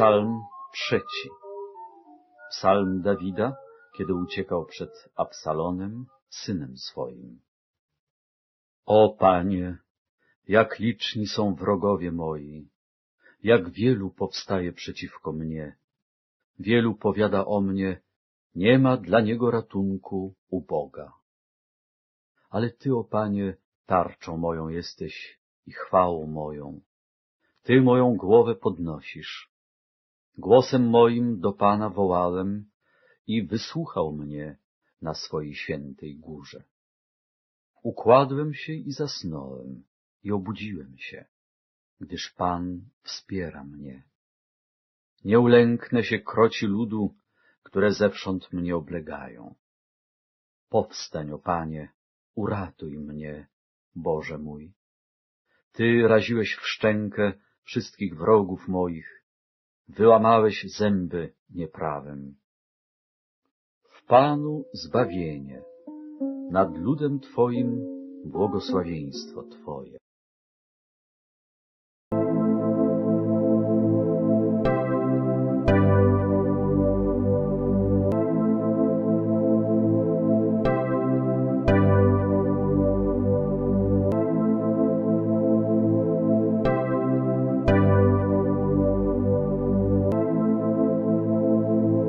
Psalm trzeci. Psalm Dawida, kiedy uciekał przed Absalonem, synem swoim. O Panie, jak liczni są wrogowie moi, jak wielu powstaje przeciwko mnie. Wielu powiada o mnie, nie ma dla niego ratunku u Boga. Ale Ty, o Panie, tarczą moją jesteś i chwałą moją. Ty moją głowę podnosisz. Głosem moim do Pana wołałem i wysłuchał mnie na swojej świętej górze. Układłem się i zasnąłem i obudziłem się, gdyż Pan wspiera mnie. Nie ulęknę się kroci ludu, które zewsząd mnie oblegają. Powstań, o Panie, uratuj mnie, Boże mój. Ty raziłeś w szczękę wszystkich wrogów moich, wyłamałeś zęby nieprawem. W Panu zbawienie, nad ludem Twoim błogosławieństwo Twoje.